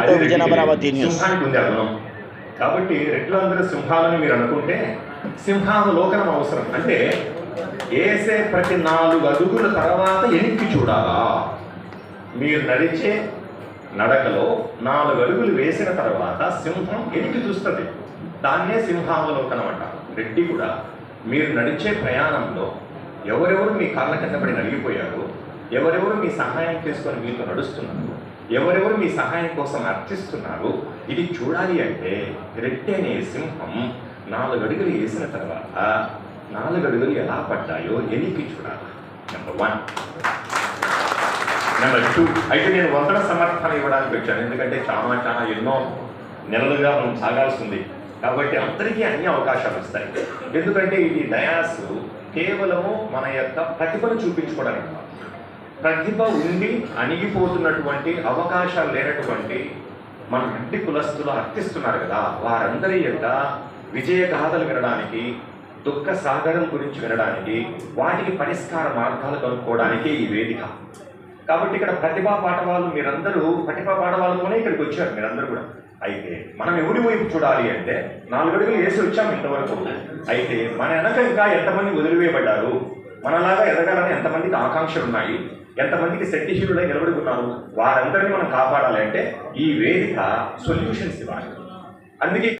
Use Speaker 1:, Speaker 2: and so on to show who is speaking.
Speaker 1: To Vijayan Amaravati news
Speaker 2: కాబట్టి రెడ్లందరూ సింహాలని మీరు అనుకుంటే సింహావలోకనం అవసరం. అంటే వేసే ప్రతి నాలుగు అడుగుల తర్వాత ఎనిక్కి చూడాలా? మీరు నడిచే నడకలో నాలుగు అడుగులు వేసిన తర్వాత సింహం ఎనికి చూస్తుంది. దాన్నే సింహావలోకనం అంట రెడ్డి కూడా మీరు నడిచే ప్రయాణంలో ఎవరెవరు మీ కాళ్ళ కింద పడి నలిగిపోయారు ఎవరెవరు మీ సహాయం చేసుకొని మీతో నడుస్తున్నారు ఎవరెవరు మీ సహాయం కోసం అర్థిస్తున్నారు ఇది చూడాలి అంటే రెట్టెనే అనే సింహం నాలుగు అడుగులు వేసిన తర్వాత నాలుగు అడుగులు ఎలా పడ్డాయో ఎనికి చూడాలి. నెంబర్ వన్ నెంబర్ టూ అయితే నేను వందన సమర్థన ఇవ్వడానికి వచ్చాను. ఎందుకంటే చాలా చాలా ఎన్నో నెలలుగా మనం సాగాల్సి ఉంది కాబట్టి అందరికీ అన్ని అవకాశాలు వస్తాయి. ఎందుకంటే ఇది డయాస్ కేవలము మన యొక్క ప్రతిభను చూపించుకోవడానికి కాదు. ప్రతిభ ఉండి అణిగిపోతున్నటువంటి అవకాశాలు లేనటువంటి మన అడ్డి కులస్తులు అర్థిస్తున్నారు కదా వారందరి యొక్క విజయ గాథలు వినడానికి దుఃఖ సాగరం గురించి వినడానికి వాటికి పరిష్కార మార్గాలు కనుక్కోవడానికి ఈ వేదిక. కాబట్టి ఇక్కడ ప్రతిభా పాఠవాలు మీరందరూ ప్రతిభా పాఠవాలతోనే ఇక్కడికి వచ్చారు మీరందరూ కూడా. అయితే మనం ఎవరి వైపు చూడాలి అంటే నాలుగడుగులు వేసి వచ్చాం ఇంతవరకు. అయితే మన వెనక ఇంకా ఎంతమంది వదిలివేయబడ్డారు? మనలాగా ఎదగాలని ఎంతమందికి ఆకాంక్షలు ఉన్నాయి ఎంతమందికి శక్తిశీలుడై నిలబడి ఉన్నారు వారందరినీ మనం కాపాడాలి అంటే ఈ వేదిక సొల్యూషన్స్ ఇవ్వాలి. అందుకే